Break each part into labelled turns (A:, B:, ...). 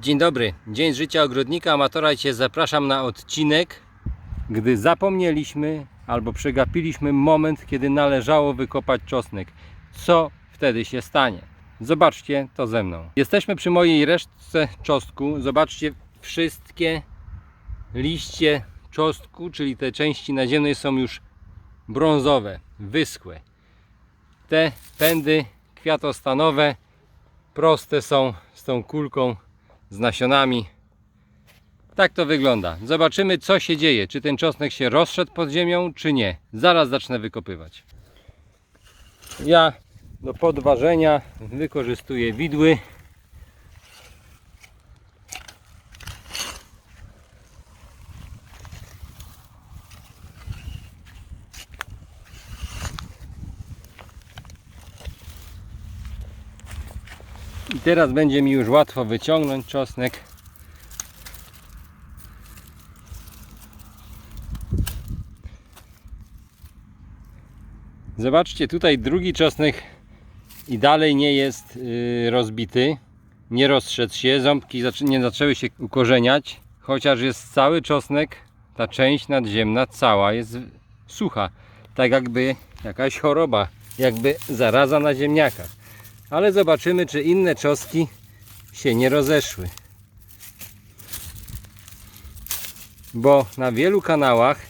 A: Dzień dobry, dzień życia ogrodnika amatora. Cię zapraszam na odcinek, gdy zapomnieliśmy albo przegapiliśmy moment, kiedy należało wykopać czosnek. Co wtedy się stanie? Zobaczcie to ze mną. Jesteśmy przy mojej resztce czosnku. Zobaczcie, wszystkie liście czosnku, czyli te części naziemnej są już brązowe, wyschłe. Te pędy kwiatostanowe proste są z tą kulką z nasionami. Tak to wygląda. Zobaczymy co się dzieje. Czy ten czosnek się rozszedł pod ziemią, czy nie. Zaraz zacznę wykopywać. Ja do podważenia wykorzystuję widły. I teraz będzie mi już łatwo wyciągnąć czosnek. Zobaczcie, tutaj drugi czosnek i dalej nie jest yy, rozbity. Nie rozszedł się, ząbki nie zaczęły się ukorzeniać, chociaż jest cały czosnek, ta część nadziemna cała jest sucha. Tak jakby jakaś choroba, jakby zaraza na ziemniakach ale zobaczymy, czy inne czosnki się nie rozeszły. Bo na wielu kanałach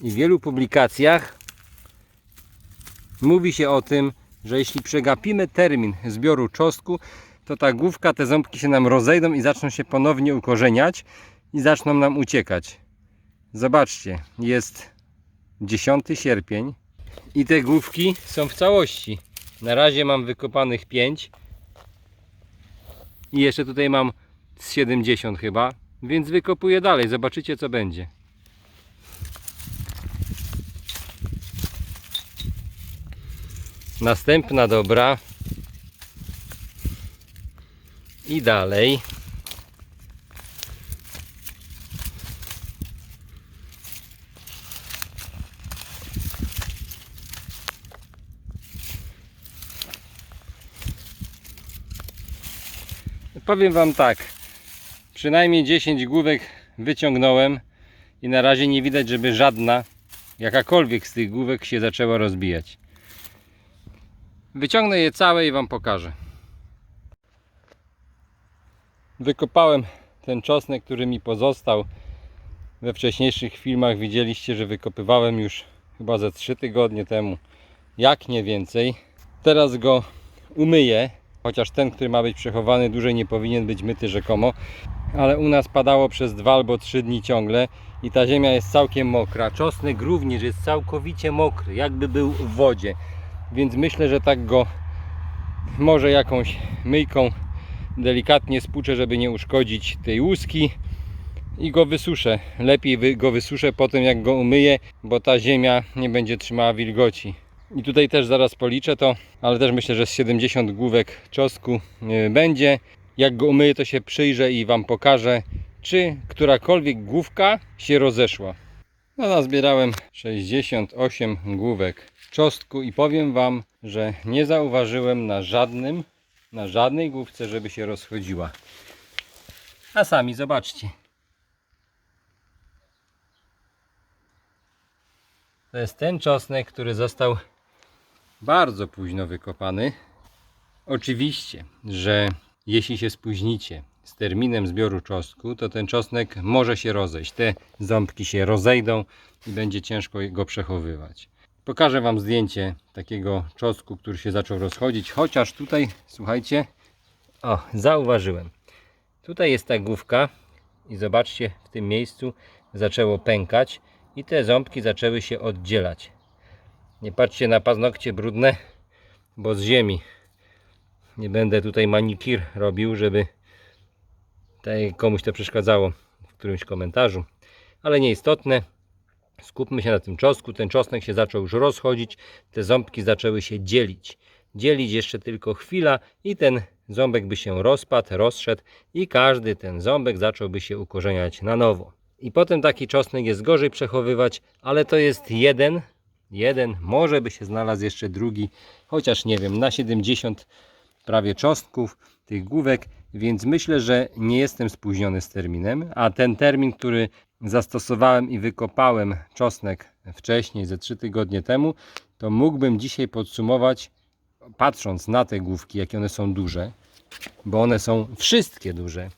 A: i wielu publikacjach mówi się o tym, że jeśli przegapimy termin zbioru czosnku, to ta główka, te ząbki się nam rozejdą i zaczną się ponownie ukorzeniać i zaczną nam uciekać. Zobaczcie, jest 10 sierpień i te główki są w całości. Na razie mam wykopanych 5 i jeszcze tutaj mam z 70 chyba, więc wykopuję dalej, zobaczycie co będzie. Następna dobra i dalej. Powiem Wam tak, przynajmniej 10 główek wyciągnąłem i na razie nie widać, żeby żadna, jakakolwiek z tych główek się zaczęła rozbijać. Wyciągnę je całe i Wam pokażę. Wykopałem ten czosnek, który mi pozostał. We wcześniejszych filmach widzieliście, że wykopywałem już chyba ze 3 tygodnie temu, jak nie więcej. Teraz go umyję chociaż ten, który ma być przechowany dłużej nie powinien być myty rzekomo, ale u nas padało przez dwa albo trzy dni ciągle i ta ziemia jest całkiem mokra. Czosnek również jest całkowicie mokry, jakby był w wodzie, więc myślę, że tak go może jakąś myjką delikatnie spłuczę, żeby nie uszkodzić tej łuski i go wysuszę. Lepiej go wysuszę po tym jak go umyję, bo ta ziemia nie będzie trzymała wilgoci. I tutaj też zaraz policzę to, ale też myślę, że z 70 główek czosnku yy, będzie. Jak go umyję, to się przyjrzę i Wam pokażę, czy którakolwiek główka się rozeszła. No, nazbierałem 68 główek czosnku i powiem Wam, że nie zauważyłem na żadnym, na żadnej główce, żeby się rozchodziła. A sami zobaczcie. To jest ten czosnek, który został bardzo późno wykopany. Oczywiście, że jeśli się spóźnicie z terminem zbioru czosnku, to ten czosnek może się rozejść. Te ząbki się rozejdą i będzie ciężko go przechowywać. Pokażę Wam zdjęcie takiego czosnku, który się zaczął rozchodzić, chociaż tutaj, słuchajcie, o, zauważyłem. Tutaj jest ta główka i zobaczcie, w tym miejscu zaczęło pękać i te ząbki zaczęły się oddzielać. Nie patrzcie na paznokcie brudne, bo z ziemi. Nie będę tutaj manikir robił, żeby tutaj komuś to przeszkadzało w którymś komentarzu. Ale nieistotne. Skupmy się na tym czosnku. Ten czosnek się zaczął już rozchodzić. Te ząbki zaczęły się dzielić. Dzielić jeszcze tylko chwila i ten ząbek by się rozpadł, rozszedł i każdy ten ząbek zacząłby się ukorzeniać na nowo. I potem taki czosnek jest gorzej przechowywać, ale to jest jeden jeden, może by się znalazł jeszcze drugi, chociaż nie wiem, na 70 prawie czosnków, tych główek więc myślę, że nie jestem spóźniony z terminem, a ten termin, który zastosowałem i wykopałem czosnek wcześniej, ze 3 tygodnie temu, to mógłbym dzisiaj podsumować, patrząc na te główki, jakie one są duże, bo one są wszystkie duże.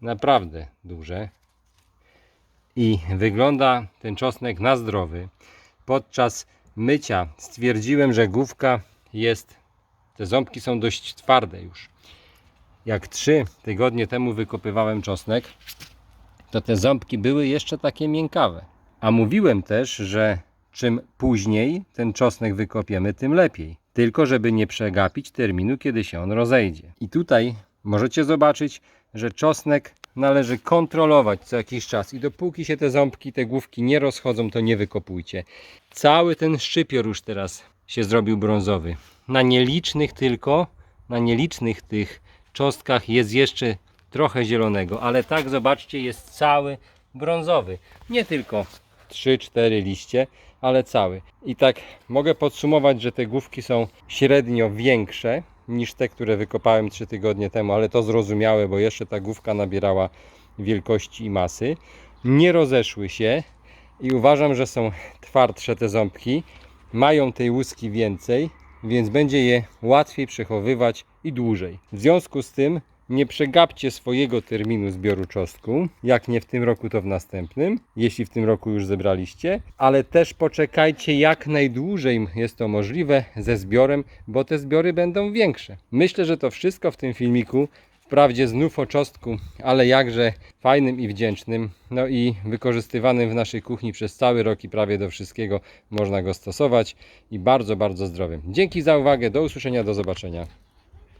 A: Naprawdę duże. I wygląda ten czosnek na zdrowy. Podczas mycia stwierdziłem, że główka jest, te ząbki są dość twarde już. Jak 3 tygodnie temu wykopywałem czosnek, to te ząbki były jeszcze takie miękkawe. A mówiłem też, że czym później ten czosnek wykopiemy, tym lepiej. Tylko żeby nie przegapić terminu, kiedy się on rozejdzie. I tutaj możecie zobaczyć, że czosnek należy kontrolować co jakiś czas i dopóki się te ząbki, te główki nie rozchodzą, to nie wykopujcie. Cały ten szczypior już teraz się zrobił brązowy. Na nielicznych tylko, na nielicznych tych czosnkach jest jeszcze trochę zielonego, ale tak zobaczcie jest cały brązowy. Nie tylko 3-4 liście, ale cały. I tak mogę podsumować, że te główki są średnio większe niż te, które wykopałem 3 tygodnie temu, ale to zrozumiałe, bo jeszcze ta główka nabierała wielkości i masy. Nie rozeszły się i uważam, że są twardsze te ząbki. Mają tej łuski więcej, więc będzie je łatwiej przechowywać i dłużej. W związku z tym nie przegapcie swojego terminu zbioru czosnku, jak nie w tym roku, to w następnym, jeśli w tym roku już zebraliście, ale też poczekajcie jak najdłużej jest to możliwe ze zbiorem, bo te zbiory będą większe. Myślę, że to wszystko w tym filmiku. Wprawdzie znów o czosnku, ale jakże fajnym i wdzięcznym, no i wykorzystywanym w naszej kuchni przez cały rok i prawie do wszystkiego można go stosować i bardzo, bardzo zdrowym. Dzięki za uwagę, do usłyszenia, do zobaczenia.